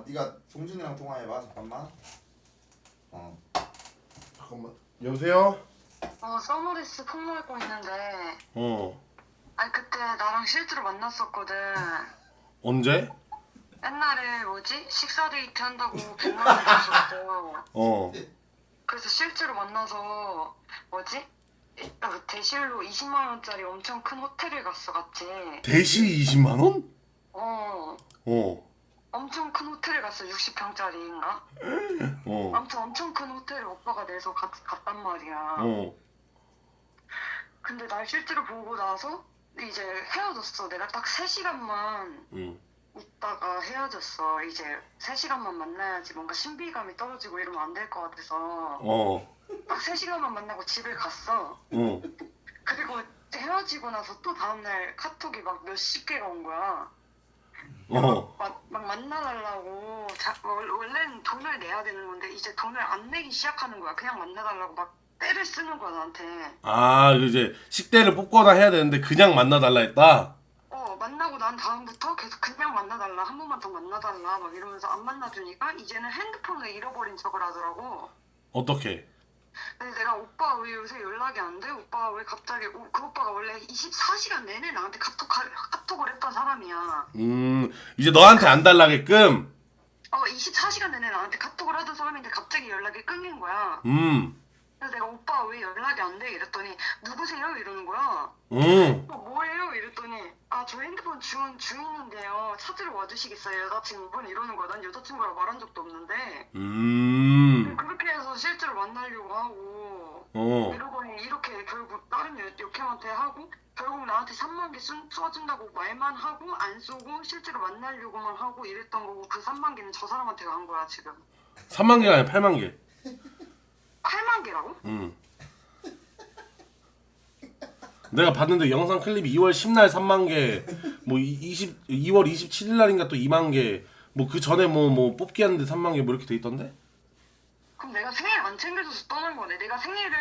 어 네가 송준이랑 통화해봐 잠깐만 어 잠깐만. 여보세요? 어, 서머리스 폭로하고 있는데, 어. 아니, 그때 나랑 실제로 만났었거든. 언제? 옛날에 뭐지? 식사 데이트 한다고 100만 원 줬었어. 어. 그래서 실제로 만나서, 뭐지? 어, 대실로 20만 원짜리 엄청 큰 호텔을 갔어, 같이. 대시 20만 원? 어, 어. 엄청 큰 호텔을 갔어, 60평짜리인가? 어. 아무튼 엄청 큰 호텔을 오빠가 내서 갔, 갔단 말이야. 어. 근데 날 실제로 보고 나서 이제 헤어졌어. 내가 딱 3시간만 응. 있다가 헤어졌어. 이제 3시간만 만나야지 뭔가 신비감이 떨어지고 이러면 안 될 것 같아서 어. 딱 3시간만 만나고 집을 갔어. 어. 그리고 헤어지고 나서 또 다음날 카톡이 막 몇십 개가 온 거야. 어. 막, 막 만나달라고 자, 원- 원래는 돈을 내야 되는 건데 이제 돈을 안 내기 시작하는 거야. 그냥 만나달라고 막 때를 쓰는 거야 나한테. 아, 이제 식대를 뽑거나 해야 되는데 그냥 만나달라 했다? 어 만나고 난 다음부터 계속 그냥 만나달라 한 번만 더 만나달라 막 이러면서 안 만나주니까 이제는 핸드폰을 잃어버린 척을 하더라고 어떻게? 근데 내가 오빠 왜 요새 연락이 안 돼? 오빠 왜 갑자기 오- 그 오빠가 원래 24시간 내내 나한테 카톡, 카톡을 했던 사람이야 음, 이제 너한테 안 달라게끔? 어 24시간 내내 나한테 카톡을 하던 사람인데 갑자기 연락이 끊긴 거야 음. 그래서 내가 오빠 왜 연락이 안 돼? 이랬더니 누구세요? 이러는 거야 음. 어, 뭐예요? 이랬더니 아 저 핸드폰 주인 주인인데요 찾으러 와주시겠어요 여자친구분 이러는 거야 난 여자친구랑 말한 적도 없는데 음. 그렇게 해서 실제로 만나려고 하고 어. 이러더니 이렇게 결국 다른 여- 역행한테 하고 결국 나한테 3만 개 쏘- 쏘아준다고 말만 하고 안 쏘고 실제로 만나려고만 하고 이랬던 거고 그 3만 개는 저 사람한테 간 거야 지금 3만 개가 아니라 8만 개. 8만 개라고? 음. 내가 봤는데 영상 클립이 2월 10날 3만 개, 뭐 20, 2월 27일 날인가 또 2만 개, 뭐 그 전에 뭐 뭐 뽑기 하는데 3만 개 뭐 이렇게 돼 있던데? 그럼 내가 생일 안 챙겨줘서 떠난 거네. 내가 생일을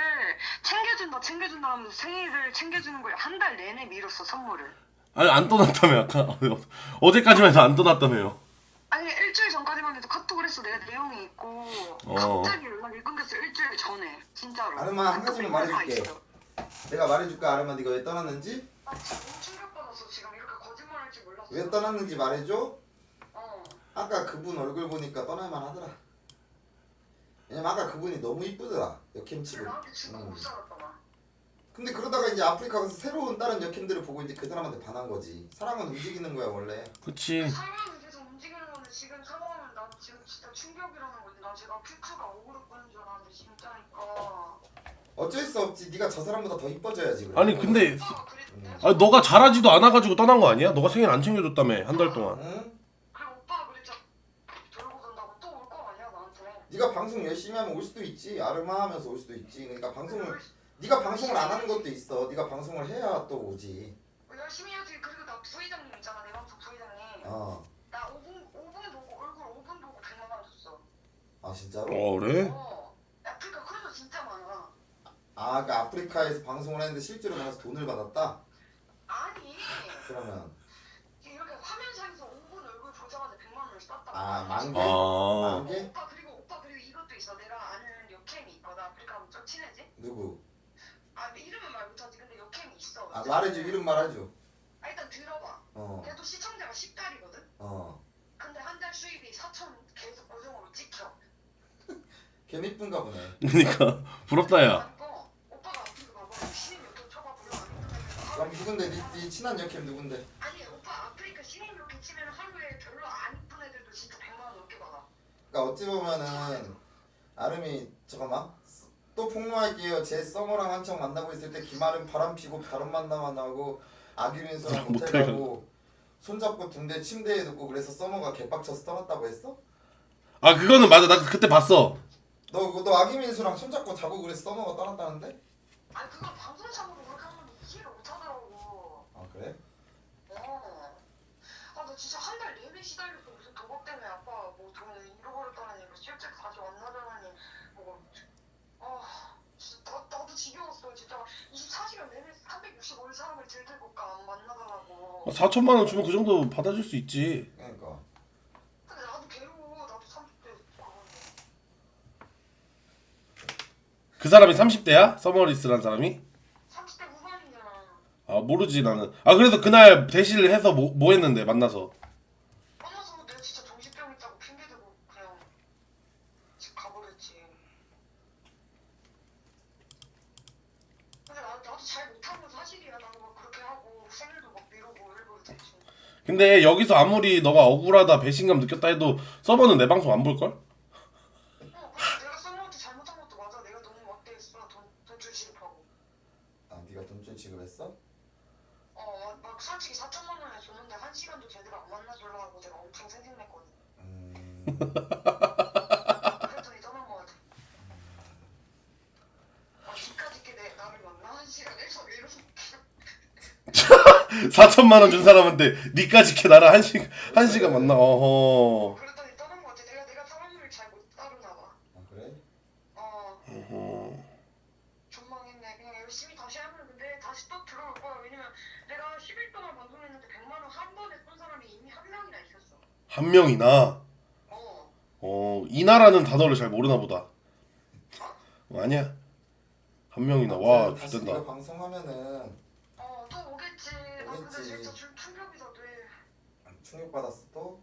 챙겨준다 챙겨준다 하면서 생일을 챙겨주는 걸 한 달 내내 미뤘어 선물을. 아니 안 떠났다며 아까. 어제까지만 해도 안 떠났다며요. 아니 일주일 전까지만 해도 카톡을 했어. 내가 내용이 있고. 어. 갑자기 연락이 끊겼어 일주일 전에. 진짜로. 아르마, 한 가지만 말해줄게. 내가 말해줄까 아르마. 네가 왜 떠났는지? 나 지금 충격받았어 지금 이렇게 거짓말할 줄 몰랐어. 왜 떠났는지 말해줘. 어. 아까 그분 얼굴 보니까 떠날만 하더라 왜냐면 아까 그분이 너무 이쁘더라 여캠치고 나한테 음. 못 살았다 나 근데 그러다가 이제 아프리카 가서 새로운 다른 여캠들을 보고 이제 그 사람한테 반한 거지 사람은 움직이는 거야 원래 그치. 상황은 계속 움직이는 건데 지금 상황은 나 지금 진짜 충격이라는 거지 나 제가 퓨처가 억울을 끄는 줄 알았는데 진짜니까 어쩔 수 없지 네가 저 사람보다 더 이뻐져야지 그래. 아니 근데 아니 너가 잘하지도 않아가지고 떠난 거 아니야? 너가 생일 안 챙겨줬다며 한 달 동안. 응? 그리고 오빠가 그랬잖아 돌고 돈다고 또 올 거 아니야 나한테 네가 방송 열심히 하면 올 수도 있지. 아르마 하면서 올 수도 있지. 그러니까 방송을 네가 방송을 안 하는 것도 있어. 네가 방송을 해야 또 오지. 열심히 해야지. 그리고 나 부회장님 있잖아. 내 방송 부회장님 어아 나 5분 5분 보고 얼굴 5분 보고 100만 원 줬어. 아, 진짜로? 어 그래? 어. 아프리카 크루즈 진짜 많아. 아, 그 아프리카에서 방송을 했는데 실제로 나가서 돈을 받았다? 아니. 그러면. 이렇게 화면상에서 5분 얼굴 보자마자 100만 원을 쐈다 아, 만 개? 아. 만 개? 오빠 그리고 오빠 친해지? 누구? 아 이름은 말 못하지 근데 역캠이 있어 아, 말해줘 이름 말해줘 아 일단 들어봐 어, 걔도 시청자가 10달이거든? 어. 근데 한 달 수입이 4천 계속 고정으로 찍혀 걔 이쁜가 보네 그러니까 부럽다야. 아니고 오빠가 아프리카 가봐 신인 요트 쳐봐 별로 안 그럼 이쁘다 누군데? 네, 네 친한 여캠 누군데? 아니 오빠 아프리카 신인 요트 치면 하루에 별로 안 이쁜 애들도 진짜 100만 원 넘게 받아 그러니까 어찌 보면은 아름이 잠깐만 또 폭로할게요 제 썸머랑 한창 만나고 있을 때 김아름 바람 피고 다른 만나만 하고 아기민수랑 모텔 가고 손잡고 둔대 침대에 눕고 그래서 썸머가 개빡쳐서 떠났다고 했어? 아 그거는 맞아. 나 그때 봤어. 너, 너 아기민수랑 손잡고 자고 그래서 썸머가 떠났다는데? 아니 그건 방송상으로 그렇게 하면 이해를 못 하더라고 아 그래? 어. 아, 나 진짜 한 달 내내 시달렸어. 무슨 도박 때문에 아빠 뭐 돈을 잃어버렸다니, 뭐 실제 다시 만나자니, 뭐. 아, 진짜 나, 나도 지겨웠어. 진짜 24시간 내내 365일 사람을 들들볶아 만나더라고. 아, 4천만 원 주면 그 정도 받아줄 수 있지. 그러니까 근데 나도 괴로워. 나도 30대. 그 사람이 30대야? 서머리스라는 사람이? 30대 후반이잖아. 아 모르지 나는. 아 그래서 그날 대시를 해서 뭐, 뭐 했는데 만나서. 나, 나도 잘 못한 건 사실이야. 나도 막 그렇게 하고 생일도 막 미루고 일부러 됐지. 근데 여기서 아무리 너가 억울하다 배신감 느꼈다 해도 서버는 내 방송 안 볼걸? 어, 근데 내가 썸머한테 잘못한 것도 맞아. 내가 너무 막대했어. 돈, 돈줄 지급하고. 아 네가 돈줄 지급했어? 어, 막, 막 솔직히 4천만 원에 줬는데 한 시간도 제대로 안 만나주려고 하고 내가 엄청 생생냈거든. 음... 그랬더니 떠난 거 같아. 아, 집까지 게 내, 나를 만나? 한 시간 1박 2일 4천만 원 준 사람한테 니까지 캐 나를 한 시간 한 시간 만나 어허 그랬더니 떠난 거 같아. 내가, 내가 사람을 잘 못 따르나 봐. 아 그래? 어, 어허. 존망했네. 그냥 열심히 다시 하면 근데 다시 또 들어올 거야. 왜냐면 내가 10일 동안 방송했는데 100만 원 한 번에 쏜 사람이 이미 한 명이나 있었어. 한 명이나 어. 어 이나라는 단어를 잘 모르나 보다 어, 아니야 한 명이나 와 다시 좋된다 네가 방송하면은 어, 또 오겠지. 나 근데 오겠지. 진짜 좀 충격이다, 돼. 충격받았어 또?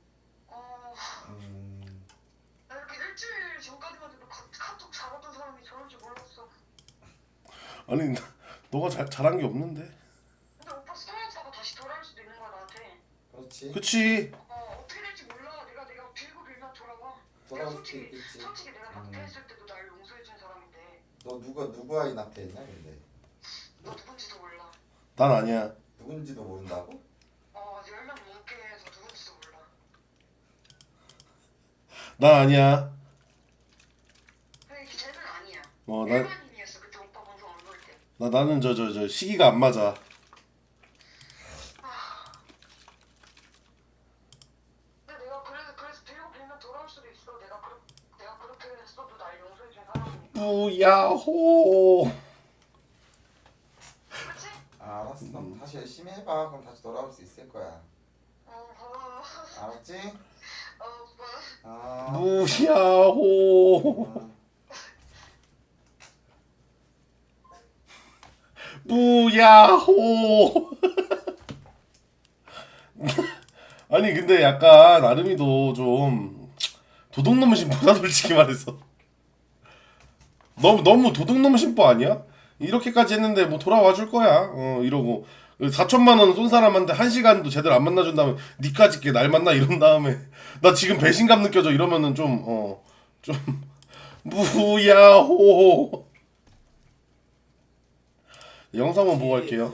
어, 음... 나 이렇게 일주일 전까지만 해도 카, 카톡 잘하던 사람이 저럴 줄 몰랐어. 아니 나- 너가 잘, 잘한 게 없는데 근데 오빠 스토어사가 다시 돌아올 수도 있는 거야, 나한테. 그렇지 그치 어, 어떻게 될지 몰라. 내가, 내가 빌고 빌면 돌아와. 돌아올 수도 솔직히, 있겠지 솔직히 내가 음. 낙태했을 때도 날 용서해준 사람인데, 너 누가 누구 아이 낙태했냐 근데 너 누군지도 몰라. 난 아니야 누군지도 모른다고? 어, 10명 넘게 해서 누군지도 몰라. 난 아니야 근데 이게 쟤는 아니야. 어나 일반인이었어, 그때 오빠 방송 안 볼 때. 나, 나는 저 저 저 시기가 안 맞아 근데 내가 그래서 그래서 빌고 빌면 돌아올 수도 있어. 내가 그 내가 그렇게 했어도 날 용서해준 사람이니까. 뿌야호 그렇지? 아 알았어 음. 다시 열심히 해봐 그럼 다시 돌아올 수 있을 거야 어, 고마워. 알았지? 어, 오빠. 아 뿌야호 음. 뿌야호 아니 근데 약간 아름이도 좀 도둑놈 신보다 솔직히 말해서 너무 너무 도둑놈 신보 아니야? 이렇게까지 했는데 뭐 돌아와 줄 거야. 어 이러고. 4천만 원 쏜 사람한테 한 시간도 제대로 안 만나준 다음에 니까지 게 날 만나 이런 다음에 나 지금 배신감 느껴져. 이러면은 좀 어 좀 무야호. 영상만 보고 할게요.